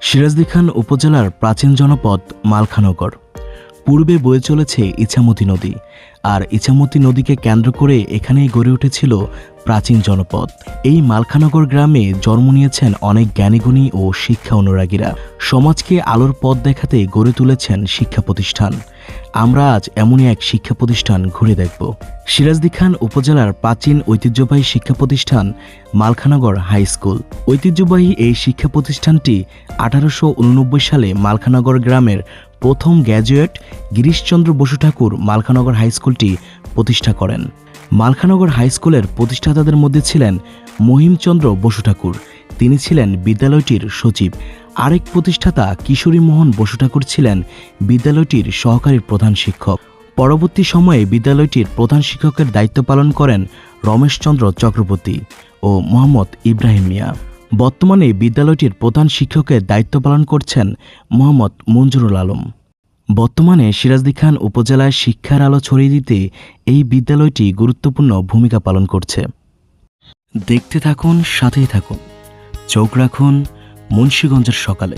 সিরাজদি খান উপজেলার প্রাচীন জনপদ মালখানগর। পূর্বে বয়ে চলেছে ইছামতি নদী। আর ইছামতি নদীকে কেন্দ্র করে এখানেই গড়ে উঠেছিল প্রাচীন জনপদ। এই মালখানগর গ্রামে জন্ম নিয়েছেন অনেক জ্ঞানীগুণী ও শিক্ষা অনুরাগীরা। সমাজকে আলোর পথ দেখাতে গড়ে তুলেছেন শিক্ষা প্রতিষ্ঠান। আমরা আজ এমনই এক শিক্ষা প্রতিষ্ঠান ঘুরে দেখব। সিরাজদি খান উপজেলার প্রাচীন ঐতিহ্যবাহী শিক্ষা প্রতিষ্ঠান মালখানগর হাই স্কুল। ঐতিহ্যবাহী এই শিক্ষা প্রতিষ্ঠানটি আঠারোশো উননব্বই সালে মালখানগর গ্রামের প্রথম গ্র্যাজুয়েট গিরিশচন্দ্র বসু ঠাকুর মালখানগর হাই স্কুলটি প্রতিষ্ঠা করেন। মালখানগর হাই স্কুলের প্রতিষ্ঠাতাদের মধ্যে ছিলেন মহিমচন্দ্র বসু ঠাকুর। তিনি ছিলেন বিদ্যালয়টির সচিব। আরেক প্রতিষ্ঠাতা কিশোরী মোহন বসু ঠাকুর ছিলেন বিদ্যালয়টির সহকারী প্রধান শিক্ষক। পরবর্তী সময়ে বিদ্যালয়টির প্রধান শিক্ষকের দায়িত্ব পালন করেন রমেশচন্দ্র চক্রবর্তী ও মোহাম্মদ ইব্রাহিম মিয়া। বর্তমানে বিদ্যালয়টির প্রধান শিক্ষকের দায়িত্ব পালন করছেন মোহাম্মদ মঞ্জুরুল আলম। বর্তমানে সিরাজদি খান উপজেলায় শিক্ষার আলো ছড়িয়ে দিতে এই বিদ্যালয়টি গুরুত্বপূর্ণ ভূমিকা পালন করছে। দেখতে থাকুন, সাথেই থাকুন। চোখ রাখুন মুন্সীগঞ্জের সকালে।